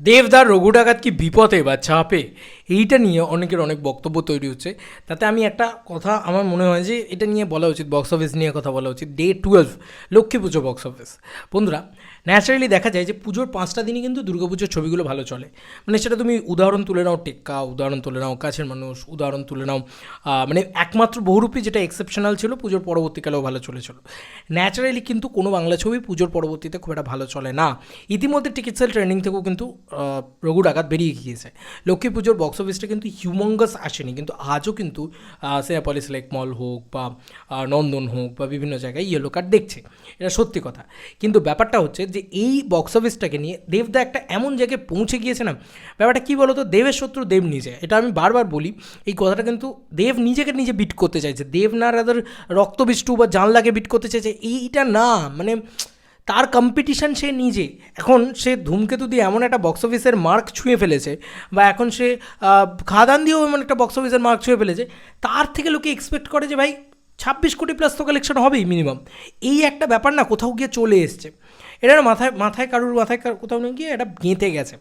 দেবদার রঘু ডাকাত কি বিপদে বা ছাপে এইটা নিয়ে অনেকের অনেক বক্তব্য তৈরি হচ্ছে। তাতে আমি একটা কথা, আমার মনে হয় যে এটা নিয়ে বলা উচিত বক্স অফিস নিয়ে কথা বলা উচিত। ডে টুয়েলভ লক্ষ্মী পুজো বক্স অফিস বন্ধুরা ন্যাচারালি দেখা যায় যে পুজোর পাঁচটা দিনই কিন্তু দুর্গাপুজোর ছবিগুলো ভালো চলে। মানে সেটা তুমি উদাহরণ তুলে নাও, টেক্কা, উদাহরণ তুলে নাও, কাছের মানুষ, উদাহরণ তুলে নাও। মানে একমাত্র বহুরূপী যেটা এক্সেপশনাল ছিল, পুজোর পরবর্তীকালেও ভালো চলেছিল। ন্যাচারালি কিন্তু কোনো বাংলা ছবি পুজোর পরবর্তীতে খুব একটা ভালো চলে না। ইতিমধ্যে টিকিট সেল ট্রেন্ডিং থেকেও কিন্তু রঘু ডাকাত বেরিয়ে গিয়েছে। লক্ষ্মী পুজোর বক্স অফিসটা কিন্তু হিউমঙ্গাস আসেনি, কিন্তু আজও কিন্তু সেয়াপলিস লেক মল হোক বা নন্দন হোক বা বিভিন্ন জায়গায় ইয়েলো কার্ড দেখছে। এটা সত্যি কথা। কিন্তু ব্যাপারটা হচ্ছে যে এই বক্স অফিসটাকে নিয়ে দেবদা একটা এমন জায়গায় পৌঁছে গিয়েছে না, ব্যাপারটা কী বলতো? দেবের শত্রু দেব নিজে। এটা আমি বারবার বলি, এই কথাটা কিন্তু দেব নিজেকে নিজে বিট করতে চাইছে। দেব না রাদার রক্তবিষ্টু বা জানলাকে বিট করতে চাইছে, এইটা না মানে তার কম্পিটিশান সে নিজে। এখন সে ধূমকেতু দিয়ে এমন একটা বক্স অফিসের মার্ক ছুঁয়ে ফেলেছে, বা এখন সে খাদান দিয়েও এমন একটা বক্স অফিসের মার্ক ছুঁয়ে ফেলেছে, তার থেকে লোকে এক্সপেক্ট করে যে ভাই, ছাব্বিশ কোটি প্লাস তো কালেকশন হবেই মিনিমাম এই একটা ব্যাপার না, কোথাও গিয়ে চলে এসছে। এটা মাথায় মাথায় কারুর, মাথায় কোথাও নিয়ে গিয়ে এটা গেঁথে গেছে।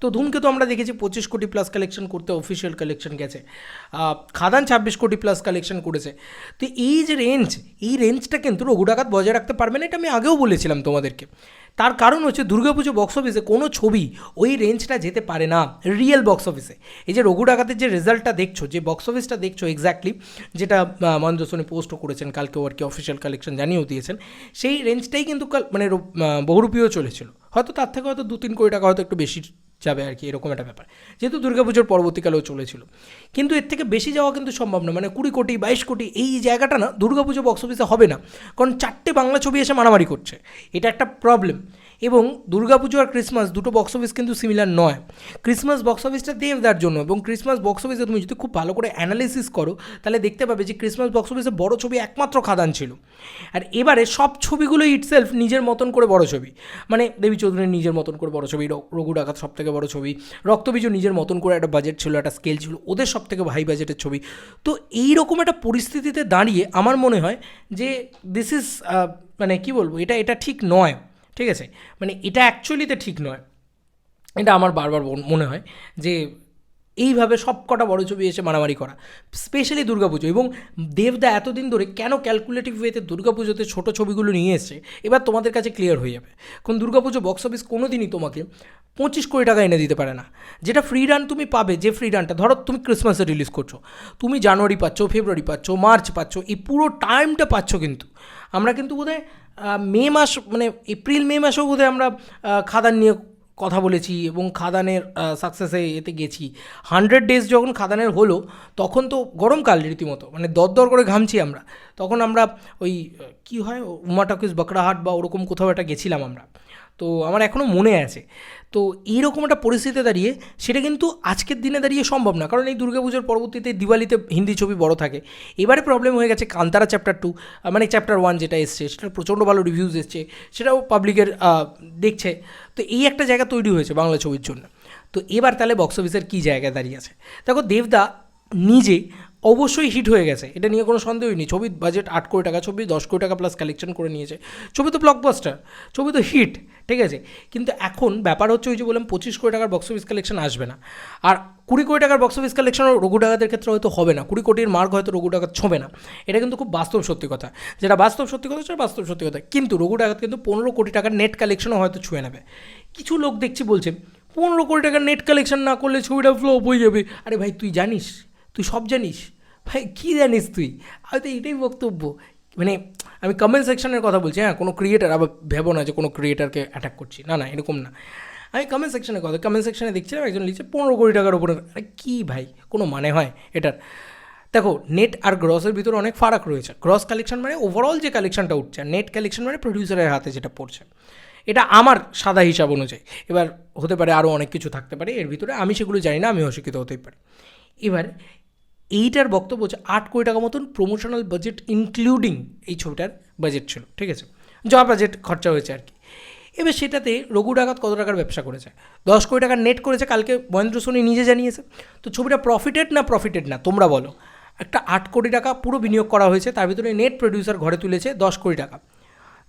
তো ধুমকে তো আমরা দেখেছি পঁচিশ কোটি প্লাস কালেকশন করতে অফিসিয়াল কালেকশন গেছে। খাদান ছাব্বিশ কোটি প্লাস কালেকশন করেছে। তো এই যে রেঞ্জ এই রেঞ্জটা কিন্তু রঘু ডাকাত বজায় রাখতে পারবে না, এটা আমি আগেও বলেছিলাম তোমাদেরকে। তার কারণ হচ্ছে দুর্গাপুজো বক্স অফিসে কোনো ছবি ওই রেঞ্জটা যেতে পারে না রিয়েল বক্স অফিসে এই যে রঘু ডাকাতের যে রেজাল্টটা দেখছ, যে বক্স অফিসটা দেখছ এক্স্যাক্টলি যেটা মহেন্দ্র সোনি পোস্টও করেছেন কালকেও আর কি অফিসিয়াল কালেকশন জানিয়েও দিয়েছেন, সেই রেঞ্জটাই কিন্তু মানে বহুরূপীয় চলেছিল। হয়তো তার থেকে হয়তো দু তিন কোটি টাকা হয়তো একটু বেশি যাবে আর কি, এরকম একটা ব্যাপার। যেহেতু দুর্গাপুজোর পরবর্তীকালেও চলেছিল। কিন্তু এর থেকে বেশি যাওয়া কিন্তু সম্ভব না। মানে কুড়ি কোটি, বাইশ কোটি এই জায়গাটা না দুর্গাপুজো বক্স অফিসে হবে না। কারণ চারটে বাংলা ছবি এসে মারামারি করছে। এটা একটা প্রবলেম এবং দুর্গাপুজো আর ক্রিসমাস দুটো বক্স অফিস কিন্তু সিমিলার নয়। ক্রিসমাস বক্স অফিসটা দেবদার জন্য এবং ক্রিসমাস বক্স অফিসে তুমি যদি খুব ভালো করে অ্যানালিসিস করো, তাহলে দেখতে পাবে যে ক্রিসমাস বক্স অফিসে বড় ছবি একমাত্র খাদান ছিল। আর এবারে সব ছবিগুলো ইটসেলফ নিজের মতন করে বড় ছবি। মানে দেবী চৌধুরীর নিজের মতন করে বড় ছবি রঘু ডাকাত সব থেকে বড় ছবি রক্তবীজও নিজের মতন করে একটা বাজেট ছিল, একটা স্কেল ছিল, ওদের সব থেকে হাই বাজেটের ছবি। তো এই রকম একটা পরিস্থিতিতে দাঁড়িয়ে আমার মনে হয় যে দিস ইজ মানে কি বলব? এটা এটা ঠিক নয়। ঠিক আছে? মানে এটা অ্যাকচুয়ালিতে ঠিক নয়। এটা আমার বারবার মন- হয় যে এইভাবে সব কটা বড় ছবি এসে মারামারি করা। স্পেশালি দুর্গাপুজো এবং দেবদা এতদিন ধরে কেন ক্যালকুলেটিভ ওয়েতে দুর্গাপুজোতে ছোটো ছবিগুলো নিয়ে এসছে, এবার তোমাদের কাছে ক্লিয়ার হয়ে যাবে। কারণ দুর্গাপুজো বক্স অফিস কোনো দিনই তোমাকে পঁচিশ কোটি টাকা এনে দিতে পারে না। যেটা ফ্রি রান তুমি পাবে, যে ফ্রি রানটা ধরো তুমি ক্রিসমাসে রিলিজ করছ, তুমি জানুয়ারি পাচ্ছ ফেব্রুয়ারি পাচ্ছ মার্চ পাচ্ছ, এই পুরো টাইমটা পাচ্ছ কিন্তু। আমরা কিন্তু বোধহয় মে মাস মানে এপ্রিল, মে মাসেও বোধহয় আমরা খাদান নিয়ে কথা বলেছি এবং খাদানের সাকসেসে এতে গেছি। হান্ড্রেড ডেজ যখন খাদানের হলো, তখন তো গরমকাল রীতিমতো মানে দরদর করে ঘামছি আমরা। তখন আমরা ওই, কি হয় উমাটাকিস বকরাহাট বা ওরকম কোথাও একটা গেছিলাম আমরা। তো আমার এখনও মনে আছে। তো এইরকম একটা পরিস্থিতিতে দাঁড়িয়ে সেটা কিন্তু আজকের দিনে দাঁড়িয়ে সম্ভব না। কারণ এই দুর্গাপুজোর পরবর্তীতে দিওয়ালিতে হিন্দি ছবি বড় থাকে। এবারে প্রবলেম হয়ে গেছে কান্তারা চ্যাপ্টার টু মানে চ্যাপ্টার ওয়ান যেটা এসছে সেটা প্রচণ্ড ভালো রিভিউজ এসছে, সেটাও পাবলিকের দেখছে। তো এই একটা জায়গা তৈরি হয়েছে বাংলা ছবির জন্য। তো এবার তাহলে বক্স অফিসের কী জায়গায় দাঁড়িয়ে আছে? দেখো দেবদা নিজে অবশ্যই হিট হয়ে গেছে। এটা নিয়ে কোনো সন্দেহই নেই। ছবির বাজেট আট কোটি টাকা, ছবি দশ কোটি টাকা প্লাস কালেকশন করে নিয়েছে। ছবি তো ব্লকবাস্টার ছবি তো হিট ঠিক আছে? কিন্তু এখন ব্যাপার হচ্ছে ওই যে বললাম, পঁচিশ কোটি টাকার বক্স অফিস কালেকশন আসবে না। আর কুড়ি কোটি টাকার বক্স অফিস কালেকশনও রঘু ডাকাতের ক্ষেত্রে হয়তো হবে না। কুড়ি কোটির মার্ক হয়তো রঘু ডাকাত ছোঁবে না। এটা কিন্তু খুব বাস্তব সত্যি কথা। যেটা বাস্তব সত্যি কথা, সেটা বাস্তব সত্যি কথা। কিন্তু রঘু ডাকাত কিন্তু পনেরো কোটি টাকার নেট কালেকশনও হয়তো ছুঁয়ে নেবে। কিছু লোক দেখছি বলছে, পনেরো কোটি টাকার নেট কালেকশন না করলে ছবিটা ফ্লপ হয়ে যাবে। আরে ভাই, তুই জানিস? তুই সব জানিস? ভাই, কী জানিস তুই? হয়তো এটাই বক্তব্য। মানে আমি কমেন্ট সেকশনের কথা বলছি হ্যাঁ কোনো ক্রিয়েটার আবার ভেবো না যে কোনো ক্রিয়েটারকে অ্যাটাক করছি। না না, এরকম না। আমি কমেন্ট সেকশনের কথা কমেন্ট সেকশনে দেখছিলাম একজন লিখছে, পনেরো কোটি টাকার উপরে। আরে কী ভাই, কোনো মানে হয় এটার? দেখো নেট আর গ্রসের ভিতরে অনেক ফারাক রয়েছে। গ্রস কালেকশন মানে ওভারঅল যে কালেকশনটা উঠছে নেট কালেকশন মানে প্রডিউসারের হাতে যেটা পড়ছে। এটা আমার সাদা হিসাব অনুযায়ী। এবার হতে পারে আরও অনেক কিছু থাকতে পারে, এর ভিতরে আমি সেগুলো জানি না আমি অশিক্ষিত হতেই পারি। এবার এইটার বক্তব্য হচ্ছে আট কোটি টাকা মতন প্রমোশনাল বাজেট ইনক্লুডিং এই ছবিটার বাজেট ছিল, ঠিক আছে? যা বাজেট খরচা হয়েছে আর কি। এবার সেটাতে রঘু ডাকাত কত টাকার ব্যবসা করেছে? দশ কোটি টাকার নেট করেছে, কালকে মহেন্দ্র সোনি নিজে জানিয়েছে। তো ছবিটা প্রফিটেড না প্রফিটেড না, তোমরা বলো? একটা আট কোটি টাকা পুরো বিনিয়োগ করা হয়েছে, তার ভিতরে নেট প্রডিউসার ঘরে তুলেছে দশ কোটি টাকা।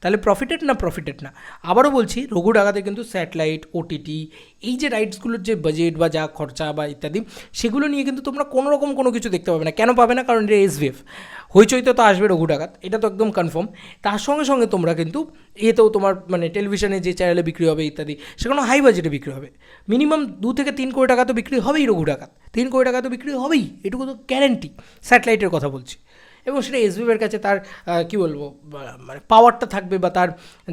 তাহলে প্রফিটেড না প্রফিটেড না? আবারও বলছি, রঘু ডাকাতে কিন্তু স্যাটেলাইট ওটিটি এই যে রাইটসগুলোর যে বাজেট বা যা খরচা বা ইত্যাদি, সেগুলো নিয়ে কিন্তু তোমরা কোনো রকম কোনো কিছু দেখতে পাবে না। কেন পাবে না? কারণ এটা এসভিএফ হইচইতে তো আসবে রঘু ডাকাত, এটা তো একদম কনফার্ম তার সঙ্গে সঙ্গে তোমরা কিন্তু এতেও তোমার মানে টেলিভিশনে যে চ্যানেলে বিক্রি হবে ইত্যাদি সেখানে হাই বাজেটে বিক্রি হবে। মিনিমাম দু থেকে তিন কোটি টাকা তো বিক্রি হবেই রঘু ডাকাত। তিন কোটি টাকা তো বিক্রি হবেই, এটুকু তো গ্যারেন্টি স্যাটেলাইটের কথা বলছি। এবং সেটা এসবিএফের কাছে তার কি বলব মানে পাওয়ারটা থাকবে বা তার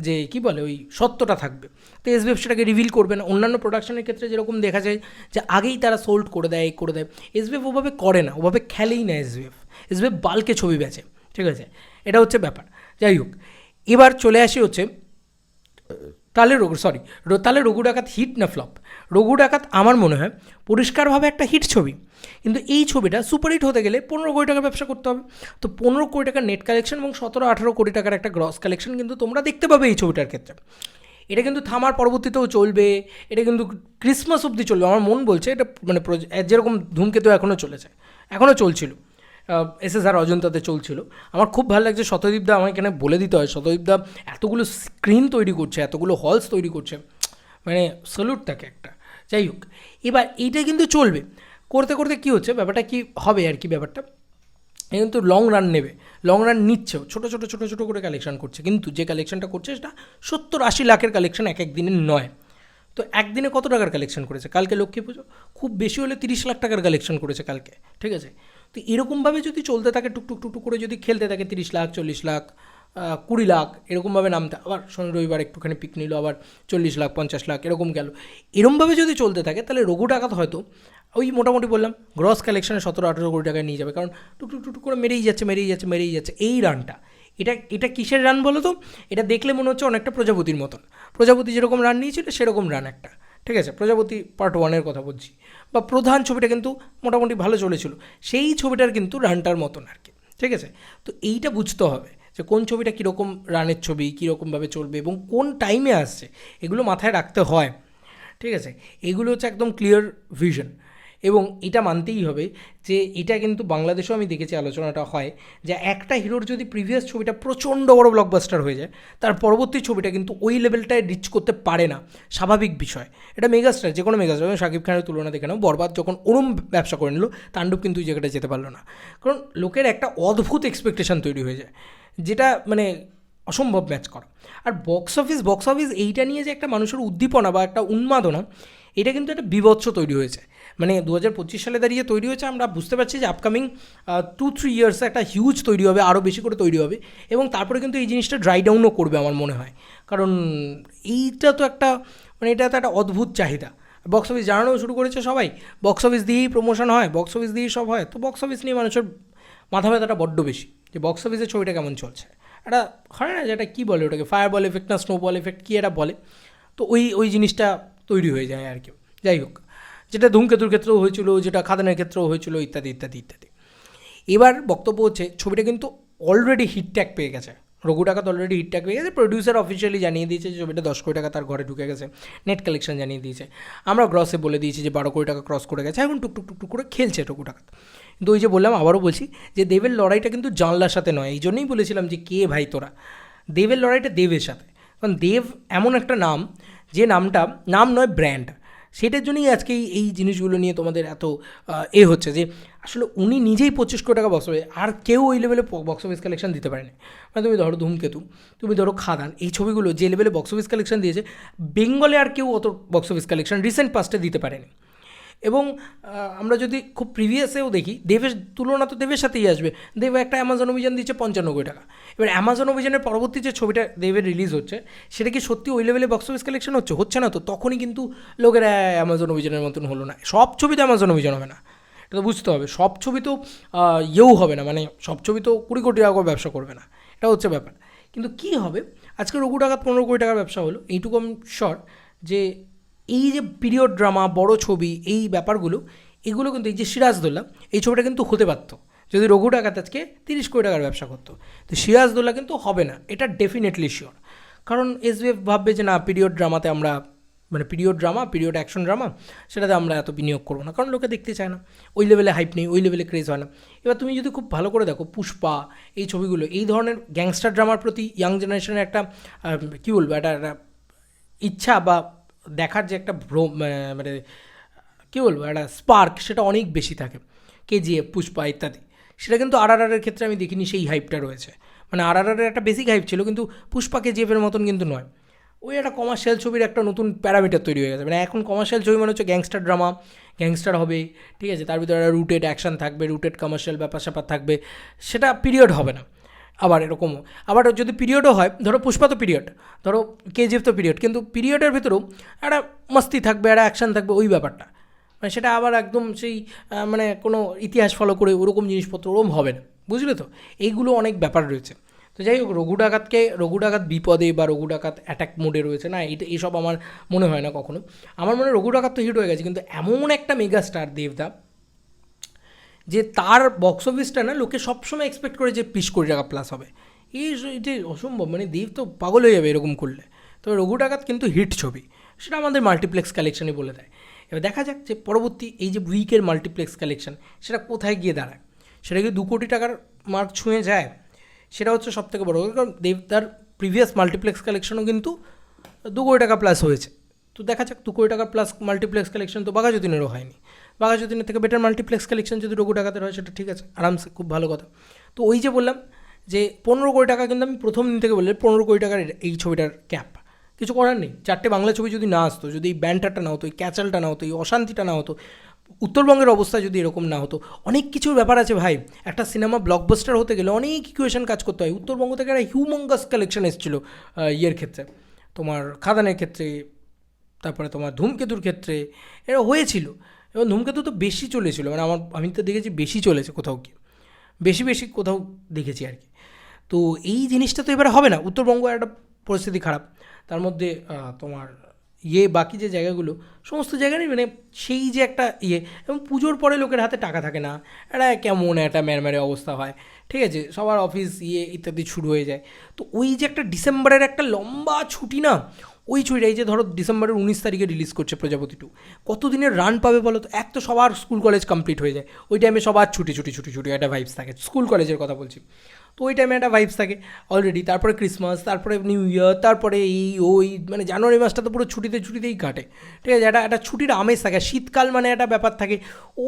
যে, কি বলে, ওই সত্যটা থাকবে। তো এসবিএফ সেটাকে রিভিল করবে না। অন্যান্য প্রোডাকশনের ক্ষেত্রে যেরকম দেখা যায় যে, আগেই তারা সোল্ড করে দেয় করে দেয়। এসবিএফ ওভাবে করে না, ওভাবে খেলেই না এসবিএফ এসবিএফ বালকে ছবি বেচে ঠিক আছে? এটা হচ্ছে ব্যাপার। যাই হোক, এবার চলে আসি হচ্ছে, তালে রঘু সরি তালে রঘু ডাকাত হিট না ফ্লপ রঘু ডাকাত আমার মনে হয় পরিষ্কারভাবে একটা হিট ছবি। কিন্তু এই ছবিটা সুপারহিট হতে গেলে পনেরো কোটি টাকার ব্যবসা করতে হবে। তো পনেরো কোটি টাকার নেট কালেকশন এবং সতেরো, আঠারো কোটি টাকার একটা গ্রস কালেকশন কিন্তু তোমরা দেখতে পাবে এই ছবিটার ক্ষেত্রে। এটা কিন্তু থামার পরবর্তীতেও চলবে, এটা কিন্তু ক্রিসমাস অবধি চলবে। আমার মন বলছে এটা মানে যেরকম ধূমকেতু এখনও চলেছে এখনও চলছিল। এস এস আর অজন্তাতে চলছিল। আমার খুব ভালো লাগছে শতদীপদা আমার এখানে বলে দিতে হয়। শতদীপদা এতগুলো স্ক্রিন তৈরি করছে, এতগুলো হলস তৈরি করছে। মানে স্যালুট থাকে একটা। যাই হোক, এবার এইটা কিন্তু চলবে। করতে করতে কী হচ্ছে, ব্যাপারটা কি হবে আর কি ব্যাপারটা? এ কিন্তু লং রান নেবে লং রান নিচ্ছেও, ছোটো ছোটো ছোটো ছোটো করে কালেকশন করছে। কিন্তু যে কালেকশনটা করছে, সেটা সত্তর, আশি লাখের কালেকশন এক এক দিনের নয়। তো একদিনে কত টাকার কালেকশন করেছে? কালকে লক্ষ্মী পুজো? খুব বেশি হলে তিরিশ লাখ টাকার কালেকশন করেছে কালকে, ঠিক আছে? তো এরকমভাবে যদি চলতে থাকে, টুকটুক টুকটুক করে যদি খেলতে থাকে, তিরিশ লাখ, চল্লিশ লাখ কুড়ি লাখ, এরকমভাবে নামতে আবার শনি রবিবার একটুখানি পিক নিল, আবার চল্লিশ লাখ, পঞ্চাশ লাখ, এরকম গেল। এরমভাবে যদি চলতে থাকে, তাহলে রঘু ডাকাত হয়তো ওই মোটামুটি বললাম গ্রস কালেকশনে সতেরো, আঠেরো কোটি টাকায় নিয়ে যাবে। কারণ টুকটুক টুকটুক করে মেরেই যাচ্ছে মেরেই যাচ্ছে মেরেই যাচ্ছে। এই রানটা এটা এটা কিসের রান বলো তো? এটা দেখলে মনে হচ্ছে অনেকটা প্রজাপতির মতন। প্রজাপতি যেরকম রান নিয়েছিল, সেরকম রান একটা। ঠিক আছে? প্রজাপতি পার্ট ওয়ানের কথা বলছি। বা প্রধান ছবিটা কিন্তু মোটামুটি ভালো চলেছিল। সেই ছবিটার কিন্তু রানটার মতন আর কি। ঠিক আছে? তো এইটা বুঝতে হবে। যে কোন ছবিটা কীরকম রানের ছবি, কীরকমভাবে চলবে এবং কোন টাইমে আসছে, এগুলো মাথায় রাখতে হয়। ঠিক আছে? এগুলো হচ্ছে একদম ক্লিয়ার ভিশন এবং এটা মানতেই হবে যে এটা কিন্তু বাংলাদেশেও আমি দেখেছি আলোচনাটা হয় যে একটা হিরোর যদি প্রিভিয়াস ছবিটা প্রচণ্ড বড় ব্লকবাস্টার হয়ে যায়, তার পরবর্তী ছবিটা কিন্তু ওই লেভেলটায় রিচ করতে পারে না। স্বাভাবিক বিষয়। এটা মেগাস্টার যে কোনো মেগাস্টার শাকিব খানের তুলনা দেখে নাও, বরবাদ যখন ওরম ব্যবসা করে নিল, তাণ্ডব কিন্তু ওই জায়গাটা যেতে পারল না। কারণ লোকের একটা অদ্ভুত এক্সপেকটেশন তৈরি হয়ে যায়। যেটা মানে অসম্ভব ম্যাচ করা। আর বক্স অফিস বক্স অফিস এইটা নিয়ে যে একটা মানুষের উদ্দীপনা বা একটা উন্মাদনা, এটা কিন্তু একটা বিভৎস তৈরি হয়েছে। মানে দু হাজার পঁচিশ সালে দাঁড়িয়ে তৈরি হয়েছে, আমরা বুঝতে পারছি যে আপকামিং টু থ্রি ইয়ার্সে একটা হিউজ তৈরি হবে আরও বেশি করে তৈরি হবে এবং তারপরে কিন্তু এই জিনিসটা ড্রাই ডাউনও করবে আমার মনে হয়। কারণ এইটা তো একটা মানে এটা তো একটা অদ্ভুত চাহিদা। বক্স অফিস জানানো শুরু করেছে সবাই বক্স অফিস দিয়েই প্রমোশন হয় বক্স অফিস দিয়েই সব হয়, তো বক্স অফিস নিয়ে মানুষের মাথা ব্যথাটা বড্ড বেশি। যে বক্স অফিসে ছবিটা কেমন চলছে। এটা হয় না যে এটা কী বলে ওটাকে ফায়ার বল এফেক্ট না স্নো বল এফেক্ট কী এটা বলে। তো ওই ওই জিনিসটা তৈরি হয়ে যায় আর কি। যাই হোক, যেটা ধূমকেতুর ক্ষেত্রেও হয়েছিল, যেটা খাদানের ক্ষেত্রেও হয়েছিল, ইত্যাদি ইত্যাদি ইত্যাদি। এবার বক্তব্য হচ্ছে, ছবিটা কিন্তু অলরেডি হিট ট্যাগ পেয়ে গেছে। রঘু তো অলরেডি হিট ট্যাগ পেয়ে গেছে। প্রডিউসার অফিসিয়ালি জানিয়ে দিয়েছে যে ছবিটা দশ কোটি টাকা তার ঘরে ঢুকে গেছে। নেট কালেকশন জানিয়ে দিয়েছে। আমরা গ্রসে বলে দিয়েছি যে বারো কোটি টাকা ক্রস করে গেছে। এখন টুকটুক টুকটুক করে খেলছে রঘু টাকা। কিন্তু ওই যে বললাম, আবারও বলছি যে দেবের লড়াইটা কিন্তু জানলার সাথে নয়। এই জন্যই বলেছিলাম যে কে ভাই তোরা? দেবের লড়াইটা দেবের সাথে। কারণ দেব এমন একটা নাম, যে নামটা, নাম নয় ব্র্যান্ড সেটার জন্যই আজকে এই- জিনিসগুলো নিয়ে তোমাদের এত এ হচ্ছে যে আসলে উনি নিজেই পঁচিশ কোটি টাকা বক্স অফিস আর কেউ ওই লেভেলে বক্স অফিস কালেকশন দিতে পারেনি। মানে তুমি ধরো ধূমকেতু, তুমি ধরো খাদান, এই ছবিগুলো যে লেভেলে বক্স অফিস কালেকশন দিয়েছে বেঙ্গলে আর কেউ অত বক্স অফিস কালেকশন রিসেন্ট পাস্টে দিতে পারেনি। এবং আমরা যদি খুব প্রিভিয়াসেও দেখি, দেবের তুলনা তো দেবের সাথেই আসবে। দেব একটা অ্যামাজন অভিযান দিচ্ছে পঞ্চানব্বই টাকা। এবার অ্যামাজন অভিযানের পরবর্তী যে ছবিটা দেবের রিলিজ হচ্ছে, সেটা কি সত্যি ওই লেভেলে বক্স অফিস কালেকশন হচ্ছে? হচ্ছে না তো? তখনই কিন্তু লোকেরা অ্যামাজন অভিযানের মতন হলো না। সব ছবিতে অ্যামাজন অভিযান হবে না। এটা তো বুঝতে হবে। সব ছবি তো ইয়েও হবে না। মানে সব ছবি তো কুড়ি কোটি টাকা করে ব্যবসা করবে না। এটা হচ্ছে ব্যাপার। কিন্তু কি হবে? আজকে রঘু টাকা পনেরো কোটি টাকার ব্যবসা হলো। এইটুকু আমি শর্ট যে এই যে পিরিয়ড ড্রামা বড় ছবি, এই ব্যাপারগুলো, এগুলো কিন্তু এই যে সিরাজদোল্লা, এই ছবিটা কিন্তু হতে পারতো। যদি রঘু ডাকাত আজকে তিরিশ কোটি টাকার ব্যবসা করতো। তো সিরাজদোল্লা কিন্তু হবে না, এটা ডেফিনেটলি শিওর কারণ এস এসবিএফ ভাববে যে না পিরিয়ড ড্রামাতে আমরা মানে period drama period action drama সেটাতে আমরা এত বিনিয়োগ করব না, কারণ লোকে দেখতে চায় না। ওই লেভেলে হাইপ নেই, ওই লেভেলে ক্রেজ হয় না। এবার তুমি যদি খুব ভালো করে দেখো, পুষ্পা, এই ছবিগুলো, এই ধরনের গ্যাংস্টার ড্রামার প্রতি ইয়াং জেনারেশনের একটা কী বলব একটা ইচ্ছা বা দেখার যে একটা ভ্রম মানে কী বলব, একটা স্পার্ক সেটা অনেক বেশি থাকে। কেজিএফ, পুষ্পা ইত্যাদি। সেটা কিন্তু আর আর ক্ষেত্রে আমি দেখিনি, সেই হাইপটা রয়েছে। মানে আর আর একটা বেসিক হাইপ ছিল, কিন্তু পুষ্পা কেজিএফের মতন কিন্তু নয়। ওই একটা কমার্শিয়াল ছবির একটা নতুন প্যারামিটার তৈরি হয়ে গেছে। মানে এখন কমার্শিয়াল ছবি মানে হচ্ছে গ্যাংস্টার ড্রামা গ্যাংস্টার হবে, ঠিক আছে? তার ভিতরে একটা রুটেড অ্যাকশন থাকবে রুটেড কমার্শিয়াল ব্যাপার স্যাপার থাকবে। সেটা পিরিয়ড হবে না। আবার এরকমও আবার যদি পিরিয়ডও হয়, ধরো পুষ্পা তো পিরিয়ড ধরো কেজিএফ তো পিরিয়ড কিন্তু পিরিয়ডের ভেতরেও একটা মস্তি থাকবে, একটা অ্যাকশন থাকবে ওই ব্যাপারটা। মানে সেটা আবার একদম সেই মানে কোনো ইতিহাস ফলো করে ওরকম জিনিসপত্র ওরকম হবে না, বুঝলে তো? এইগুলো অনেক ব্যাপার রয়েছে। তো যাই হোক, রঘু ডাকাতকে, রঘু ডাকাত বিপদে বা রঘু ডাকাত অ্যাটাক মোডে রয়েছে না, এটা এইসব আমার মনে হয় না কখনো। আমার মনে রঘু ডাকাত তো হিট হয়ে গেছে, কিন্তু এমন একটা মেগা স্টার দেবদা যে তার বক্স অফিসটা না, লোকে সবসময় এক্সপেক্ট করে যে বিশ কোটি টাকা প্লাস হবে। এই এটা অসম্ভব মানে দেব তো পাগল হয়ে যাবে এরকম করলে। তবে রঘু ডাকাত কিন্তু হিট ছবি, সেটা আমাদের মাল্টিপ্লেক্স কালেকশনই বলে দেয়। এবার দেখা যাক যে পরবর্তী এই যে উইকের মাল্টিপ্লেক্স কালেকশন সেটা কোথায় গিয়ে দাঁড়ায়? সেটা কি দু কোটি টাকার মার্ক ছুঁয়ে যায়, সেটা হচ্ছে সব থেকে বড় কারণ দেব তার প্রিভিয়াস মাল্টিপ্লেক্স কালেকশনও কিন্তু দু কোটি টাকা প্লাস হয়েছে। তো দেখা যাক দু কোটি টাকা প্লাস মাল্টিপ্লেক্স কালেকশন তো বাঘাযতীনেরও হয়নি। বাঘাযতীনের থেকে বেটার মাল্টিপ্লেক্স কালেকশন যদি রঘু টাকাতে হয়, সেটা ঠিক আছে, আরামসে, খুব ভালো কথা। তো ওই যে বললাম যে পনেরো কোটি টাকা কিন্তু আমি প্রথম দিন থেকে বললাম পনেরো কোটি টাকার এই ছবিটার ক্যাপ কিছু করার নেই। চারটে বাংলা ছবি যদি না আসতো, যদি এই ব্যান্ডারটা না হতো, এই ক্যাচালটা না হতো, এই অশান্তিটা না হতো, উত্তরবঙ্গের অবস্থা যদি এরকম না হতো, অনেক কিছুর ব্যাপার আছে ভাই। একটা সিনেমা ব্লকবাস্টার হতে গেলে অনেক ইকুয়েশন কাজ করতে হয়। উত্তরবঙ্গ থেকে একটা হিউমঙ্গাস কালেকশন এসেছিল ইয়ের ক্ষেত্রে, তোমার খাদানের ক্ষেত্রে, তারপরে তোমার ধূমকেতুর ক্ষেত্রে, এরা হয়েছিল। এবং ধূমকেতু তো বেশি চলেছিল মানে আমার, আমি তো দেখেছি বেশি চলেছে কোথাও কি বেশি বেশি কোথাও দেখেছি আর কি। তো এই জিনিসটা তো এবারে হবে না। উত্তরবঙ্গ একটা পরিস্থিতি খারাপ। তার মধ্যে তোমার ইয়ে বাকি যে জায়গাগুলো, সমস্ত জায়গারই মানে সেই যে একটা ইয়ে। এবং পুজোর পরে লোকের হাতে টাকা থাকে না। একটা কেমন একটা ম্যারম্যারে অবস্থা হয়। ঠিক আছে? সবার অফিস ইয়ে ইত্যাদি শুরু হয়ে যায়। তো ওই যে একটা ডিসেম্বরের একটা লম্বা ছুটি না ওই ছবিটা এই যে ধরো ডিসেম্বরের উনিশ তারিখে রিলিজ করছে প্রজাপতি টু কতদিনের রান পাবে বলো তো? এক তো সবার স্কুল কলেজ কমপ্লিট হয়ে যায়। ওই টাইমে সবার ছুটি ছুটি ছুটি ছুটি, একটা ভাইবস থাকে। স্কুল কলেজের কথা বলছি। তো ওই টাইমে একটা ভাইবস থাকে অলরেডি তারপরে ক্রিসমাস তারপরে নিউ ইয়ার তারপরে এই, ওই মানে জানুয়ারি মাসটা তো পুরো ছুটিতে ছুটিতেই কাটে। ঠিক আছে, একটা একটা ছুটির আমেজ থাকে, শীতকাল মানে একটা ব্যাপার থাকে।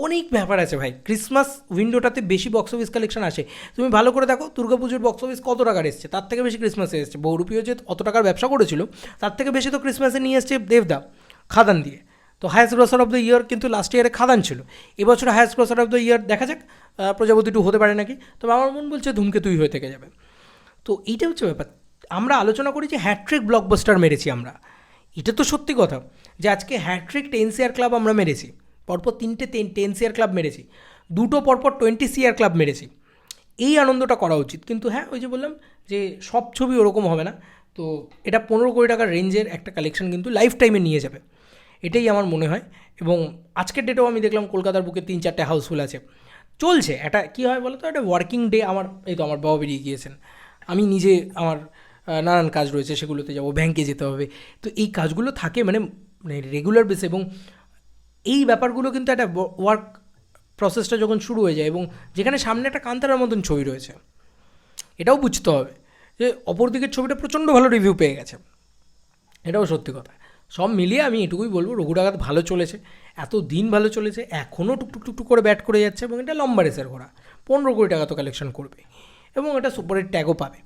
অনেক ব্যাপার আছে ভাই। ক্রিসমাস উইন্ডোটাতে বেশি বক্স অফিস কালেকশন আসে। তুমি ভালো করে দেখো, দুর্গাপুজোর বক্স অফিস কত টাকার এসছে? তার থেকে বেশি ক্রিসমাসে এসছে। বহুরূপীয় যে অত টাকার ব্যবসা করেছিল, তার থেকে বেশি তো ক্রিসমাসে নিয়ে এসছে দেবদা, খাদান দিয়ে। তো highest grosser of the year কিন্তু লাস্ট ইয়ারে খাদান ছিল। এবছর highest grosser of the year দেখা যাক প্রজাপতি টু হতে পারে নাকি। তবে আমার মন বলছে ধূমকেতুই হয়ে থেকে যাবে। তো এইটা হচ্ছে ব্যাপার। আমরা আলোচনা করি যে হ্যাট্রিক ব্লকবাস্টার মেরেছি আমরা। এটা তো সত্যি কথা যে আজকে হ্যাট্রিক টেন সিআর ক্লাব আমরা মেরেছি। পরপর তিনটে টেন সিআর ক্লাব মেরেছি। দুটো পরপর টোয়েন্টি সিআর ক্লাব মেরেছি। এই আনন্দটা করা উচিত। কিন্তু হ্যাঁ ওই যে বললাম যে সব ছবি ওরকম হবে না। তো এটা পনেরো কোটি টাকার রেঞ্জের একটা কালেকশন কিন্তু লাইফ টাইমে নিয়ে যাবে। এটাই আমার মনে হয়। এবং আজকের ডেটেও আমি দেখলাম কলকাতার বুকে তিন চারটে হাউসফুল আছে। চলছে, একটা কী হয় বলো তো একটা ওয়ার্কিং ডে আমার, এই তো আমার বাবা বেরিয়ে গিয়েছেন। আমি নিজে আমার নানান কাজ রয়েছে, সেগুলোতে যাব ব্যাংকে যেতে হবে। তো এই কাজগুলো থাকে মানে মানে রেগুলার বেসে এবং এই ব্যাপারগুলো কিন্তু একটা ওয়ার্ক প্রসেসটা যখন শুরু হয়ে যায় এবং যেখানে সামনে একটা কান্তারার মতন ছবি রয়েছে, এটাও বুঝতে হবে যে অপরদিকের ছবিটা প্রচণ্ড ভালো রিভিউ পেয়ে গেছে। এটাও সত্যি কথা। সব মিলিয়ে আমি এটুকুই বলব ডাকাত ভালো চলেছে, এত দিন ভালো চলেছে, এখনও টুকটুক টুকটুক করে ব্যাট করে যাচ্ছে এবং এটা লম্বা রেসের ঘোড়া, পনেরো কোটি টাকা তো কালেকশন করবে এবং এটা সুপারের ট্যাগও পাবে।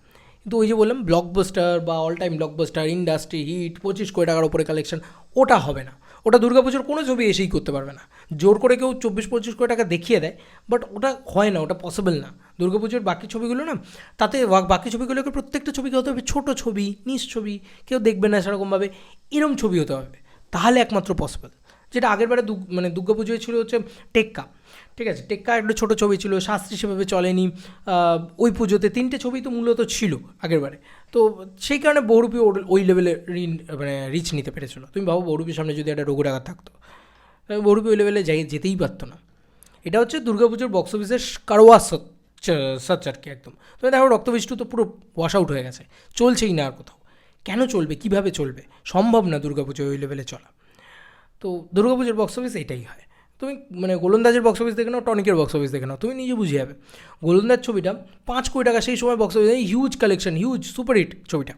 কিন্তু ওই যে বললাম ব্লকবাস্টার বা all time blockbuster industry hit পঁচিশ কোটি টাকার উপরে কালেকশন ওটা হবে না। ওটা দুর্গাপুজোর কোনো ছবি এসেই করতে পারবে না। জোর করে কেউ চব্বিশ, পঁচিশ কোটি টাকা দেখিয়ে দেয় বাট ওটা হয় না, ওটা পসিবল না। দুর্গাপুজোর বাকি ছবিগুলো না, তাতে বাকি ছবিগুলোকে প্রত্যেকটা ছবিকে হতে হবে ছোটো ছবি নিজ ছবি, কেউ দেখবে না সেরকমভাবে। এরম ছবি হতে হবে। তাহলে একমাত্র পসিবল যেটা আগের বারে দু মানে দুর্গাপুজোয় ছিল হচ্ছে টেক্কা। ঠিক আছে? টেক্কা একটা ছোটো ছবি ছিল, শাস্ত্রী সেভাবে চলেনি। ওই পুজোতে তিনটে ছবি তো মূলত ছিল আগের বারে। তো সেই কারণে বহুরূপী ওই লেভেলে ঋণ মানে রিচ নিতে পেরেছিল। তুমি ভাবো বহুরূপীর সামনে যদি একটা রঘু ডাকাত থাকতো। বহুরূপী ওই লেভেলে যাই, যেতেই পারতো না। এটা হচ্ছে দুর্গাপুজোর বক্স অফিসের কারোয়া সাচ আর কি একদম। তুমি দেখো রক্তবৃষ্টি তো পুরো ওয়াশ আউট হয়ে গেছে। চলছেই না আর কোথাও। কেন চলবে, কীভাবে চলবে? সম্ভব না দুর্গাপুজো ওই লেভেলে চলা। তো দুর্গাপুজোর বক্স অফিস এটাই হয়। তুমি মানে গোলন্দাজের বক্স অফিস দেখে নাও, টনিকের বক্স অফিস দেখে নাও, তুমি নিজে বুঝে যাবে। গোলন্দাজ ছবিটা পাঁচ কোটি টাকা সেই সময় বক্স অফিসে huge collection huge super hit ছবিটা।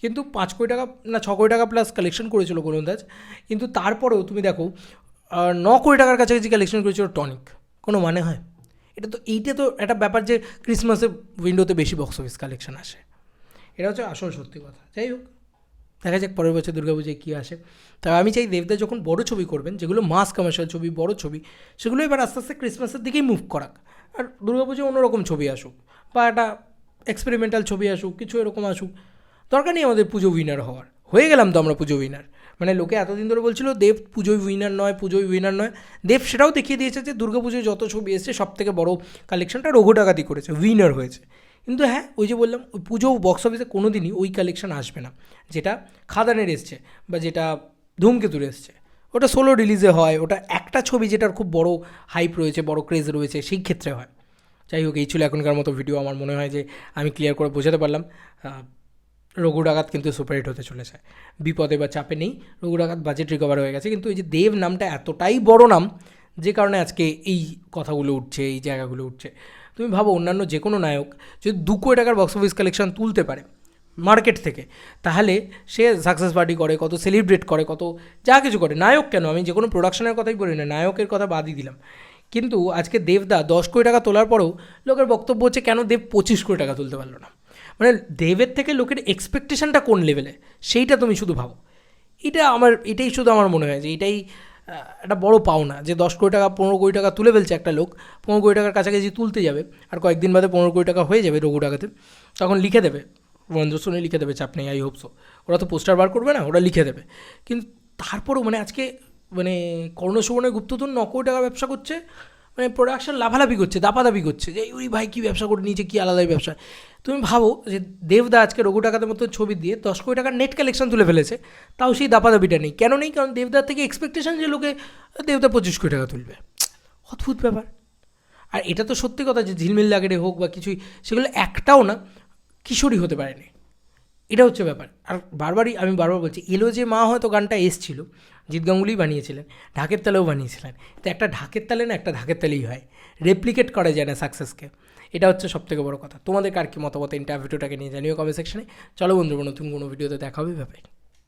কিন্তু পাঁচ কোটি টাকা না, ছ কোটি টাকা প্লাস কালেকশন করেছিল গোলন্দাজ। কিন্তু তারপরেও তুমি দেখো ন কোটি টাকার কাছাকাছি কালেকশন করেছিল টনিক। কোনো মানে হয়? এটা তো, এইটা তো একটা ব্যাপার যে ক্রিসমাসের উইন্ডোতে বেশি বক্স অফিস কালেকশন আসে। এটা হচ্ছে আসল সত্যি কথা। যাই হোক, দেখা যাক পরের বছর দুর্গাপুজোয় কী আসে। তা আমি চাই দেবদা যখন বড় ছবি করবেন, যেগুলো মাস কমার্শিয়াল ছবি, বড় ছবি, সেগুলো এবার আস্তে আস্তে ক্রিসমাসের দিকেই মুভ করাক। আর দুর্গাপুজোয় অন্যরকম ছবি আসুক, বা একটা এক্সপেরিমেন্টাল ছবি আসুক, কিছু এরকম আসুক। দরকার নেই আমাদের পুজো উইনার হওয়ার। হয়ে গেলাম তো আমরা পুজো উইনার মানে লোকে এতদিন ধরে বলছিল, দেব পুজোয় উইনার নয় পুজোয় উইনার নয়। দেব সেটাও দেখিয়ে দিয়েছে যে দুর্গাপুজোয় যত ছবি এসছে সব থেকে বড় কালেকশনটা রঘু ডাকাতি করেছে উইনার হয়েছে। কিন্তু হ্যাঁ ওই যে বললাম, ওই পুজো বক্স অফিসে কোনো দিনই ওই কালেকশন আসবে না। যেটা খাদানের এসছে বা যেটা ধূমকেতুর এসছে। ওটা সোলো রিলিজে হয়, ওটা একটা ছবি যেটার খুব বড় হাইপ রয়েছে, বড় ক্রেজ রয়েছে, সেই ক্ষেত্রে হয়। যাই হোক, এই ছিল এখনকার মতো ভিডিও আমার মনে হয় যে আমি ক্লিয়ার করে বোঝাতে পারলাম রঘু ডাকাত কিন্তু সুপারহিট হতে চলেছে। বিপদে বা চাপে নেই, রঘু ডাকাত বাজেট রিকভার হয়ে গেছে। কিন্তু এই যে দেব নামটা এতটাই বড় নাম, যে কারণে আজকে এই কথাগুলো উঠছে, এই জায়গাগুলো উঠছে। তুমি ভাবো অন্যান্য যে কোনো নায়ক যদি দু কোটি টাকার বক্স অফিস কালেকশন তুলতে পারে মার্কেট থেকে, তাহলে সে সাকসেস পার্টি করে, কত সেলিব্রেট করে, কত যা কিছু করে, নায়ক কেন? আমি যে কোনো প্রোডাকশনের কথাই বলি না, নায়কের কথা বাদই দিলাম। কিন্তু আজকে দেবদা দশ কোটি টাকা তোলার পরেও লোকের বক্তব্য হচ্ছে কেন দেব পঁচিশ কোটি টাকা তুলতে পারল না? মানে দেবের থেকে লোকের এক্সপেকটেশনটা কোন লেভেলে সেইটা তুমি শুধু ভাবো। এটা আমার, এটাই শুধু আমার মনে হয় যে এটাই একটা বড় পাওনা যে দশ কোটি টাকা, পনেরো কোটি টাকা তুলে ফেলছে একটা লোক, পনেরো কোটি টাকার কাছাকাছি তুলতে যাবে আর কয়েকদিন বাদে পনেরো কোটি টাকা হয়ে যাবে রঘু টাকাতে তখন লিখে দেবে মহেন্দ্র সোনি লিখে দেবে, চাপ নেই, আই হোপ সো ওরা তো পোস্টার বার করবে না, ওরা লিখে দেবে। কিন্তু তারপরেও মানে আজকে মানে কর্ণ সুবর্ণের গুপ্তধন ন কোটি টাকা ব্যবসা করছে মানে প্রোডাকশন লাভালাভি করছে, দাপাদাপি করছে, যে ওই ভাই, কী ব্যবসা করে নিয়েছে কী আলাদাই ব্যবসা? তুমি ভাবো যে, দেবদা আজকে রঘু টাকাদের মতো ছবি দিয়ে দশ কোটি টাকার নেট কালেকশন তুলে ফেলেছে, তাও সেই দাপাদাপিটা নেই। কেন নেই? কারণ দেবদার থেকে এক্সপেকটেশন যে লোকে, দেবদা পঁচিশ কোটি টাকা তুলবে। অদ্ভুত ব্যাপার। আর এটা তো সত্যি কথা যে, ঝিলমিল লাগেরে হোক বা কিছুই, সেগুলো একটাও না, কিশোরী হতে পারেনি। এটা হচ্ছে ব্যাপার। আর বারবারই আমি বারবার বলছি, এলো যে মা হয়তো গানটা এসছিল, জিৎ গাঙ্গুলি বানিয়েছিলেন, ঢাকের তালেও বানিয়েছিলেন। তো একটা ঢাকের তালে না একটা ঢাকের তালেই হয়। রেপ্লিকেট করা যায় না সাকসেসকে এটা হচ্ছে সবথেকে বড় কথা। তোমাদের কার কি মতামত ইন্টারভিউটাকে নিয়ে জানিও কমেন্ট সেকশনে চলো বন্ধুরা, নতুন কোনো ভিডিওতে দেখা হবে ব্যাপারে